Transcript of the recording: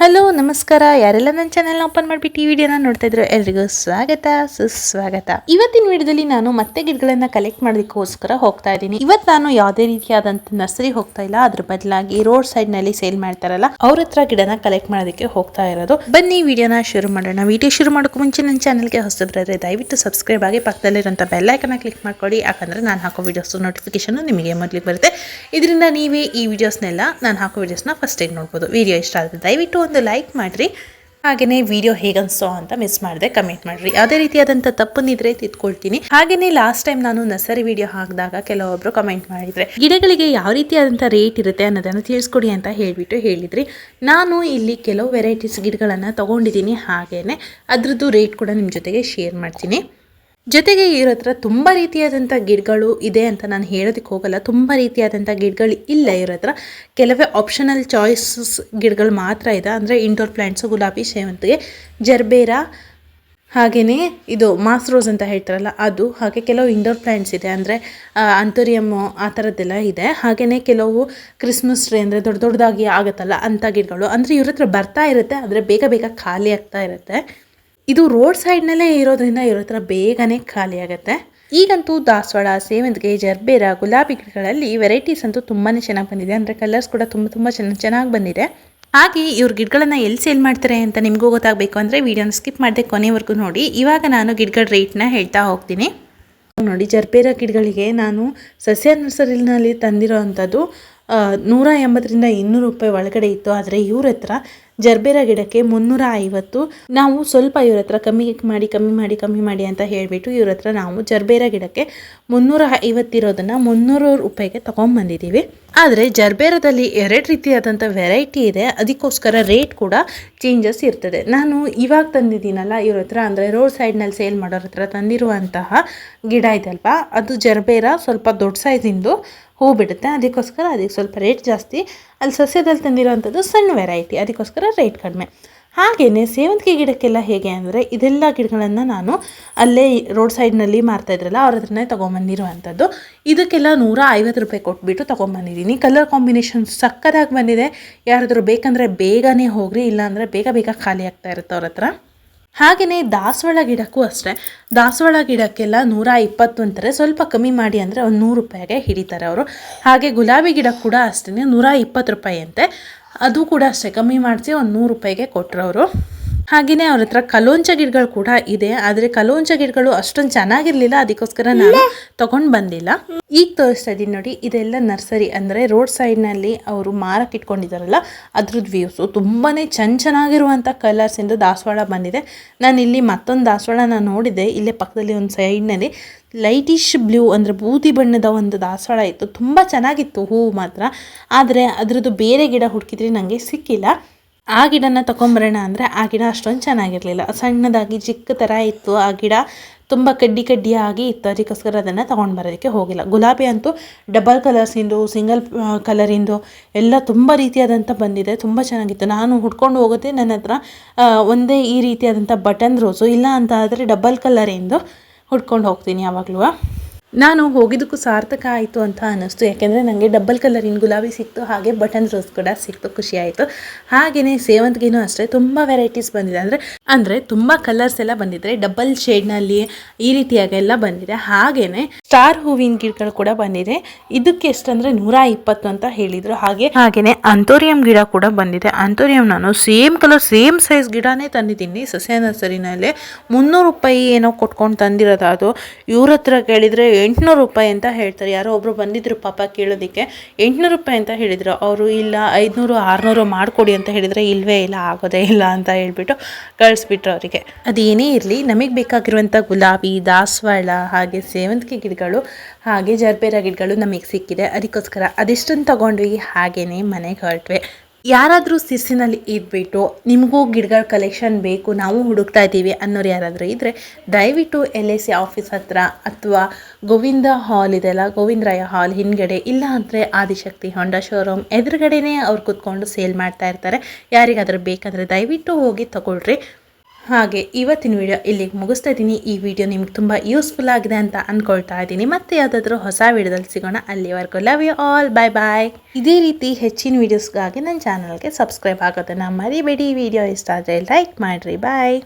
Hello, ನಮಸ್ಕಾರ. ಯಾರೆಲ್ಲ ನನ್ನ ಚಾನೆಲ್ ಓಪನ್ ಮಾಡಿಬಿಟ್ಟು ಈ ವಿಡಿಯೋನ ನೋಡ್ತಾ ಇದ್ರು ಎಲ್ರಿಗೂ ಸ್ವಾಗತ, ಸುಸ್ವಾಗತ. ಇವತ್ತಿನ ವಿಡಿಯೋದಲ್ಲಿ ನಾನು ಮತ್ತೆ ಗಿಡಗಳನ್ನ ಕಲೆಕ್ಟ್ ಮಾಡೋದಕ್ಕೋಸ್ಕರ ಹೋಗ್ತಾ ಇದ್ದೀನಿ. ಇವತ್ತು ನಾನು ಯಾವುದೇ ರೀತಿಯಾದಂಥ ನರ್ಸರಿ ಹೋಗ್ತಾ ಇಲ್ಲ. ಅದ್ರ ಬದಲಾಗಿ ರೋಡ್ ಸೈಡ್ನಲ್ಲಿ ಸೇಲ್ ಮಾಡ್ತಾರಲ್ಲ, ಅವ್ರ ಹತ್ರ ಗಿಡನ ಕಲೆಕ್ಟ್ ಮಾಡೋದಕ್ಕೆ ಹೋಗ್ತಾ ಇರೋದು. ಬನ್ನಿ ವಿಡಿಯೋನ ಶುರು ಮಾಡೋಣ. ವಿಡಿಯೋ ಶುರು ಮಾಡೋಕೆ ಮುಂಚೆ ನನ್ನ ಚಾನಲ್ಗೆ ಹೊಸಬ್ರೆ ದಯವಿಟ್ಟು ಸಬ್ಸ್ಕ್ರೈಬ್ ಆಗಿ ಪಕ್ಕದಲ್ಲಿರುವಂಥ ಬೆಲ್ಲೈಕನ್ನ ಕ್ಲಿಕ್ ಮಾಡ್ಕೊಳ್ಳಿ ಯಾಕಂದ್ರೆ ನಾನು ಹಾಕೋ ವಿಡಿಯೋಸ್ ನೋಟಿಫಿಕೇಶನ್ ನಿಮಗೆ ಮೊದಲಿಗೆ ಬರುತ್ತೆ. ಇದರಿಂದ ನೀವೇ ಈ ವಿಡಿಯೋಸ್ನೆಲ್ಲ ನಾನು ಹಾಕೋ ವಿಡಿಯೋಸ್ನ ಫಸ್ಟಿಗೆ ನೋಡ್ಬೋದು. ವಿಡಿಯೋ ಇಷ್ಟ ಆದರೆ ದಯವಿಟ್ಟು ಒಂದು ಲೈಕ್ ಮಾಡಿರಿ. ಹಾಗೆಯೇ ವಿಡಿಯೋ ಹೇಗನ್ಸೋ ಅಂತ ಮಿಸ್ ಮಾಡಿದೆ ಕಮೆಂಟ್ ಮಾಡಿರಿ. ಯಾವುದೇ ರೀತಿಯಾದಂಥ ತಪ್ಪನ್ನಿದ್ರೆ ತಿದ್ಕೊಳ್ತೀನಿ. ಹಾಗೆಯೇ ಲಾಸ್ಟ್ ಟೈಮ್ ನಾನು ನರ್ಸರಿ ವಿಡಿಯೋ ಹಾಕಿದಾಗ ಕೆಲವೊಬ್ರು ಕಮೆಂಟ್ ಮಾಡಿದರೆ, ಗಿಡಗಳಿಗೆ ಯಾವ ರೀತಿಯಾದಂಥ ರೇಟ್ ಇರುತ್ತೆ ಅನ್ನೋದನ್ನು ತಿಳಿಸ್ಕೊಡಿ ಅಂತ ಹೇಳಿಬಿಟ್ಟು ಹೇಳಿದ್ರಿ. ನಾನು ಇಲ್ಲಿ ಕೆಲವು ವೆರೈಟೀಸ್ ಗಿಡಗಳನ್ನು ತಗೊಂಡಿದ್ದೀನಿ. ಹಾಗೆಯೇ ಅದರದ್ದು ರೇಟ್ ಕೂಡ ನಿಮ್ಮ ಜೊತೆಗೆ ಶೇರ್ ಮಾಡ್ತೀನಿ. ಜೊತೆಗೆ ಇವ್ರ ಹತ್ರ ತುಂಬ ರೀತಿಯಾದಂಥ ಗಿಡಗಳು ಇದೆ ಅಂತ ನಾನು ಹೇಳೋದಕ್ಕೆ ಹೋಗಲ್ಲ. ತುಂಬ ರೀತಿಯಾದಂಥ ಗಿಡಗಳು ಇಲ್ಲ ಇವ್ರ ಹತ್ರ. ಕೆಲವೇ ಆಪ್ಷನಲ್ ಚಾಯ್ಸಸ್ ಗಿಡಗಳು ಮಾತ್ರ ಇದೆ. ಅಂದರೆ ಇಂಡೋರ್ ಪ್ಲ್ಯಾಂಟ್ಸು ಗುಲಾಬಿ, ಸೇವಂತಿಗೆ, ಜರ್ಬೇರಾ ಹಾಗೆಯೇ ಇದು ಮಾಸ್ ರೋಸ್ ಅಂತ ಹೇಳ್ತಾರಲ್ಲ ಅದು, ಹಾಗೆ ಕೆಲವು ಇಂಡೋರ್ ಪ್ಲ್ಯಾಂಟ್ಸ್ ಇದೆ. ಅಂದರೆ ಅಂತೋರಿಯಮ್ಮು ಆ ಥರದ್ದೆಲ್ಲ ಇದೆ. ಹಾಗೆಯೇ ಕೆಲವು ಕ್ರಿಸ್ಮಸ್ ಟ್ರೀ ಅಂದರೆ ದೊಡ್ಡ ದೊಡ್ಡದಾಗಿ ಆಗುತ್ತಲ್ಲ ಅಂಥ ಗಿಡಗಳು. ಅಂದರೆ ಇವ್ರ ಹತ್ರ ಬರ್ತಾ ಇರುತ್ತೆ, ಆದರೆ ಬೇಗ ಬೇಗ ಖಾಲಿ ಆಗ್ತಾ ಇರುತ್ತೆ. ಇದು ರೋಡ್ ಸೈಡ್ನಲ್ಲೇ ಇರೋದ್ರಿಂದ ಇರೋ ಬೇಗನೆ ಖಾಲಿ ಆಗುತ್ತೆ. ಈಗಂತೂ ದಾಸವಾಳ, ಸೇವಂತಿಗೆ, ಜರ್ಬೇರ, ಗುಲಾಬಿ ಗಿಡಗಳಲ್ಲಿ ವೆರೈಟೀಸ್ ಅಂತೂ ತುಂಬಾ ಚೆನ್ನಾಗಿ ಬಂದಿದೆ. ಅಂದರೆ ಕಲರ್ಸ್ ಕೂಡ ತುಂಬ ತುಂಬ ಚೆನ್ನಾಗಿ ಚೆನ್ನಾಗಿ ಬಂದಿದೆ. ಹಾಗೆ ಇವ್ರ ಗಿಡಗಳನ್ನ ಎಲ್ಲಿ ಸೇಲ್ ಮಾಡ್ತಾರೆ ಅಂತ ನಿಮಗೂ ಗೊತ್ತಾಗಬೇಕು ಅಂದರೆ ವೀಡಿಯೋನ ಸ್ಕಿಪ್ ಮಾಡದೆ ಕೊನೆವರೆಗೂ ನೋಡಿ. ಇವಾಗ ನಾನು ಗಿಡಗಳ ರೇಟ್ನ ಹೇಳ್ತಾ ಹೋಗ್ತೀನಿ. ನೋಡಿ, ಜರ್ಬೇರ ಗಿಡಗಳಿಗೆ ನಾನು ಸಸ್ಯ ನರ್ಸರಿನಲ್ಲಿ ತಂದಿರೋ ಅಂಥದ್ದು ನೂರ ಎಂಬತ್ತರಿಂದ ಇನ್ನೂರು ರೂಪಾಯಿ ಒಳಗಡೆ ಇತ್ತು. ಆದರೆ ಇವ್ರ ಹತ್ರ ಜರ್ಬೇರ ಗಿಡಕ್ಕೆ ಮುನ್ನೂರ ಐವತ್ತು. ನಾವು ಸ್ವಲ್ಪ ಇವ್ರ ಹತ್ರ ಕಮ್ಮಿ ಮಾಡಿ ಕಮ್ಮಿ ಮಾಡಿ ಕಮ್ಮಿ ಮಾಡಿ ಅಂತ ಹೇಳಿಬಿಟ್ಟು ಇವ್ರ ಹತ್ರ ನಾವು ಜರ್ಬೇರ ಗಿಡಕ್ಕೆ ಮುನ್ನೂರ ಐವತ್ತಿರೋದನ್ನು ಮುನ್ನೂರು ರೂಪಾಯಿಗೆ ತೊಗೊಂಬಂದಿದ್ದೀವಿ ಆದರೆ ಜರ್ಬೇರದಲ್ಲಿ ಎರಡು ರೀತಿಯಾದಂಥ ವೆರೈಟಿ ಇದೆ. ಅದಕ್ಕೋಸ್ಕರ ರೇಟ್ ಕೂಡ ಚೇಂಜಸ್ ಇರ್ತದೆ. ನಾನು ಇವಾಗ ತಂದಿದ್ದೀನಲ್ಲ ಇವ್ರ ಹತ್ರ, ಅಂದರೆ ರೋಡ್ ಸೈಡ್ನಲ್ಲಿ ಸೇಲ್ ಮಾಡೋರ ಹತ್ರ ತಂದಿರುವಂತಹ ಗಿಡ ಅಲ್ವಾ ಅದು ಜರ್ಬೇರ ಸ್ವಲ್ಪ ದೊಡ್ಡ ಸೈಜಿಂದು ಹೂ ಬಿಡುತ್ತೆ ಅದಕ್ಕೋಸ್ಕರ ಅದಕ್ಕೆ ಸ್ವಲ್ಪ ರೇಟ್ ಜಾಸ್ತಿ. ಅಲ್ಲಿ ಸಸ್ಯದಲ್ಲಿ ತಂದಿರೋವಂಥದ್ದು ಸಣ್ಣ ವೆರೈಟಿ ಅದಕ್ಕೋಸ್ಕರ ರೇಟ್ ಕಡಿಮೆ. ಹಾಗೆಯೇ ಸೇವಂತಿಗೆ ಗಿಡಕ್ಕೆಲ್ಲ ಹೇಗೆ ಅಂದರೆ ಇದೆಲ್ಲ ಗಿಡಗಳನ್ನು ನಾನು ಅಲ್ಲೇ ರೋಡ್ ಸೈಡ್ನಲ್ಲಿ ಮಾರ್ತಾ ಇದ್ರಲ್ಲ ಅವ್ರ ಹತ್ರನೇ ತೊಗೊಂಬಂದಿರುವಂಥದ್ದು. ಇದಕ್ಕೆಲ್ಲ ನೂರ ಐವತ್ತು ರೂಪಾಯಿ ಕೊಟ್ಬಿಟ್ಟು ತೊಗೊಂಬಂದಿದ್ದೀನಿ. ಕಲರ್ ಕಾಂಬಿನೇಷನ್ ಸಕ್ಕದಾಗಿ ಬಂದಿದೆ. ಯಾರಾದರೂ ಬೇಕಂದರೆ ಬೇಗನೆ ಹೋಗ್ರಿ, ಇಲ್ಲಾಂದರೆ ಬೇಗ ಬೇಗ ಖಾಲಿ ಆಗ್ತಾ ಇರುತ್ತೆ ಅವ್ರ ಹತ್ರ. ಹಾಗೆಯೇ ದಾಸವಾಳ ಗಿಡಕ್ಕೂ ಅಷ್ಟೇ. ದಾಸವಾಳ ಗಿಡಕ್ಕೆಲ್ಲ ನೂರ ಇಪ್ಪತ್ತು ಅಂತಾರೆ ಸ್ವಲ್ಪ ಕಮ್ಮಿ ಮಾಡಿ ಅಂದರೆ ಒಂದು ನೂರು ರೂಪಾಯಿಗೆ ಹಿಡಿತಾರೆ ಅವರು. ಹಾಗೆ ಗುಲಾಬಿ ಗಿಡ ಕೂಡ ಅಷ್ಟೇ ನೂರ ಇಪ್ಪತ್ತು ರೂಪಾಯಿ ಅಂತೆ ಅದು ಕೂಡ ಅಷ್ಟೇ ಕಮ್ಮಿ ಮಾಡಿಸಿ ಒಂದು ನೂರು ರೂಪಾಯಿಗೆ ಕೊಟ್ಟರು ಅವರು. ಹಾಗೆಯೇ ಅವ್ರ ಹತ್ರ ಕಲೋಂಚ ಗಿಡಗಳು ಕೂಡ ಇದೆ ಆದರೆ ಕಲೋಂಚ ಗಿಡಗಳು ಅಷ್ಟೊಂದು ಚೆನ್ನಾಗಿರಲಿಲ್ಲ ಅದಕ್ಕೋಸ್ಕರ ನಾನು ತಗೊಂಡು ಬಂದಿಲ್ಲ. ಈಗ ತೋರಿಸ್ತಾ ಇದ್ದೀನಿ ನೋಡಿ ಇದೆಲ್ಲ ನರ್ಸರಿ ಅಂದರೆ ರೋಡ್ ಸೈಡ್ನಲ್ಲಿ ಅವರು ಮಾರಕ್ಕೆ ಇಟ್ಕೊಂಡಿದ್ದಾರಲ್ಲ ಅದ್ರದ್ದು ವ್ಯೂಸು ತುಂಬಾ ಚೆನ್ನ ಚೆನ್ನಾಗಿರುವಂಥ ಇಂದ ದಾಸವಾಳ ಬಂದಿದೆ. ನಾನು ಇಲ್ಲಿ ಮತ್ತೊಂದು ದಾಸವಾಳನ ನೋಡಿದೆ ಇಲ್ಲೇ ಪಕ್ಕದಲ್ಲಿ ಒಂದು ಸೈಡ್ನಲ್ಲಿ ಲೈಟಿಶ್ ಬ್ಲೂ ಅಂದರೆ ಬೂದಿ ಬಣ್ಣದ ಒಂದು ದಾಸವಾಳ ಇತ್ತು ತುಂಬ ಚೆನ್ನಾಗಿತ್ತು ಹೂವು ಮಾತ್ರ. ಆದರೆ ಅದರದ್ದು ಬೇರೆ ಗಿಡ ಹುಡುಕಿದ್ರೆ ನನಗೆ ಸಿಕ್ಕಿಲ್ಲ. ಆ ಗಿಡನ ತಗೊಂಬರೋಣ ಅಂದರೆ ಆ ಗಿಡ ಅಷ್ಟೊಂದು ಚೆನ್ನಾಗಿರಲಿಲ್ಲ. ಸಣ್ಣದಾಗಿ ಚಿಕ್ಕ ಥರ ಇತ್ತು ಆ ಗಿಡ. ತುಂಬ ಕಡ್ಡಿ ಕಡ್ಡಿಯಾಗಿ ಇತ್ತು. ಅದಕ್ಕೋಸ್ಕರ ಅದನ್ನು ತೊಗೊಂಡು ಬರೋದಕ್ಕೆ ಹೋಗಿಲ್ಲ. ಗುಲಾಬಿ ಅಂತೂ ಡಬಲ್ ಕಲರ್ಸಿಂದು ಸಿಂಗಲ್ ಕಲರಿಂದು ಎಲ್ಲ ತುಂಬ ರೀತಿಯಾದಂಥ ಬಂದಿದೆ. ತುಂಬ ಚೆನ್ನಾಗಿತ್ತು. ನಾನು ಹುಡ್ಕೊಂಡು ಹೋಗೋದೆ ನನ್ನ ಹತ್ರ ಒಂದೇ ಈ ರೀತಿಯಾದಂಥ ಬಟನ್ ರೋಸು. ಇಲ್ಲ ಅಂತ ಆದರೆ ಡಬಲ್ ಕಲರಿಂದು ಹುಡ್ಕೊಂಡು ಹೋಗ್ತೀನಿ ಯಾವಾಗಲೂ. ನಾನು ಹೋಗಿದ್ದಕ್ಕೂ ಸಾರ್ಥಕ ಆಯಿತು ಅಂತ ಅನ್ನಿಸ್ತು. ಯಾಕೆಂದರೆ ನನಗೆ ಡಬಲ್ ಕಲರಿನ ಗುಲಾಬಿ ಸಿಕ್ತು, ಹಾಗೆ ಬಟನ್ ರೋಸ್ ಕೂಡ ಸಿಕ್ತು, ಖುಷಿ ಆಯಿತು. ಹಾಗೆಯೇ ಸೇವಂತಿಗೆನೂ ಅಷ್ಟೇ, ತುಂಬ ವೆರೈಟೀಸ್ ಬಂದಿದೆ. ಅಂದರೆ ಅಂದರೆ ತುಂಬ ಕಲರ್ಸ್ ಎಲ್ಲ ಬಂದಿದೆ ಡಬಲ್ ಶೇಡ್ನಲ್ಲಿ ಈ ರೀತಿಯಾಗೆಲ್ಲ ಬಂದಿದೆ. ಹಾಗೆಯೇ ಸ್ಟಾರ್ ಹೂವಿನ ಗಿಡಗಳು ಕೂಡ ಬಂದಿದೆ. ಇದಕ್ಕೆ ಎಷ್ಟಂದರೆ ನೂರ ಇಪ್ಪತ್ತು ಅಂತ ಹೇಳಿದರು. ಹಾಗೆ ಹಾಗೆಯೇ ಅಂಥೋರಿಯಂ ಗಿಡ ಕೂಡ ಬಂದಿದೆ. ಅಂಥೋರಿಯಂ ನಾನು ಸೇಮ್ ಕಲರ್ ಸೇಮ್ ಸೈಜ್ ಗಿಡನೇ ತಂದಿದ್ದೀನಿ. ಸಸ್ಯ ನರ್ಸರಿನಲ್ಲಿ ಮುನ್ನೂರು ರೂಪಾಯಿ ಏನೋ ಕೊಟ್ಕೊಂಡು ತಂದಿರೋದು ಅದು. ಇವ್ರ ಹತ್ರ ಕೇಳಿದರೆ ಎಂಟುನೂರು ರೂಪಾಯಿ ಅಂತ ಹೇಳ್ತಾರೆ. ಯಾರೋ ಒಬ್ಬರು ಬಂದಿದ್ರು ಪಾಪ ಕೇಳೋದಕ್ಕೆ. ಎಂಟುನೂರು ರೂಪಾಯಿ ಅಂತ ಹೇಳಿದರು. ಅವರು ಇಲ್ಲ, ಐದುನೂರು, ಆರುನೂರು ಮಾಡಿಕೊಡಿ ಅಂತ ಹೇಳಿದರೆ ಇಲ್ಲವೇ ಇಲ್ಲ, ಆಗೋದೇ ಇಲ್ಲ ಅಂತ ಹೇಳ್ಬಿಟ್ಟು ಕಳಿಸ್ಬಿಟ್ರು ಅವರಿಗೆ. ಅದೇನೇ ಇರಲಿ, ನಮಗೆ ಬೇಕಾಗಿರುವಂಥ ಗುಲಾಬಿ, ದಾಸವಾಳ, ಹಾಗೆ ಸೇವಂತಿಗೆ ಗಿಡಗಳು, ಹಾಗೆ ಜರ್ಬೇರ ಗಿಡಗಳು ನಮಗೆ ಸಿಕ್ಕಿದೆ. ಅದಕ್ಕೋಸ್ಕರ ಅದೆಷ್ಟನ್ನು ತಗೊಂಡ್ವಿ? ಹಾಗೆಯೇ ಮನೆಗೆ ಹೊರಟ್ವಿ ಯಾರಾದರೂ ಸಿಸ್ಸಿನಲ್ಲಿ ಇದ್ಬಿಟ್ಟು ನಿಮಗೂ ಗಿಡಗಳ ಕಲೆಕ್ಷನ್ ಬೇಕು, ನಾವು ಹುಡುಕ್ತಾ ಇದ್ದೀವಿ ಅನ್ನೋರು ಯಾರಾದರೂ ಇದ್ದರೆ ದಯವಿಟ್ಟು ಎಲ್ ಎ ಸಿ ಆಫೀಸ್ ಹತ್ರ ಅಥವಾ ಗೋವಿಂದ ಹಾಲ್ ಇದೆಲ್ಲ ಗೋವಿಂದರಾಯ ಹಾಲ್ ಹಿಂದ್ಗಡೆ, ಇಲ್ಲ ಅಂದರೆ ಆದಿಶಕ್ತಿ ಹೊಂಡಾ ಶೋರೂಮ್ ಎದುರುಗಡೆನೇ ಅವ್ರು ಕೂತ್ಕೊಂಡು ಸೇಲ್ ಮಾಡ್ತಾ ಇರ್ತಾರೆ. ಯಾರಿಗಾದರೂ ಬೇಕಂದರೆ ದಯವಿಟ್ಟು ಹೋಗಿ ತಗೊಳ್ರಿ. ಹಾಗೆ ಇವತ್ತಿನ ವಿಡಿಯೋ ಇಲ್ಲಿಗೆ ಮುಗಿಸ್ತಾ ಇದ್ದೀನಿ. ಈ ವಿಡಿಯೋ ನಿಮ್ಗೆ ತುಂಬ ಯೂಸ್ಫುಲ್ ಆಗಿದೆ ಅಂತ ಅಂದ್ಕೊಳ್ತಾ ಇದ್ದೀನಿ. ಮತ್ತೆ ಯಾವುದಾದ್ರೂ ಹೊಸ ವಿಡಿಯೋದಲ್ಲಿ ಸಿಗೋಣ. ಅಲ್ಲಿವರೆಗೂ love you all bye bye ಇದೇ ರೀತಿ ಹೆಚ್ಚಿನ ವಿಡಿಯೋಸ್ಗಾಗಿ ನನ್ನ ಚಾನಲ್ಗೆ ಸಬ್ಸ್ಕ್ರೈಬ್ ಆಗೋದನ್ನು ಮರಿಬೇಡಿ. ವಿಡಿಯೋ ಇಷ್ಟ ಆದರೆ ಲೈಕ್ ಮಾಡಿರಿ. ಬಾಯ್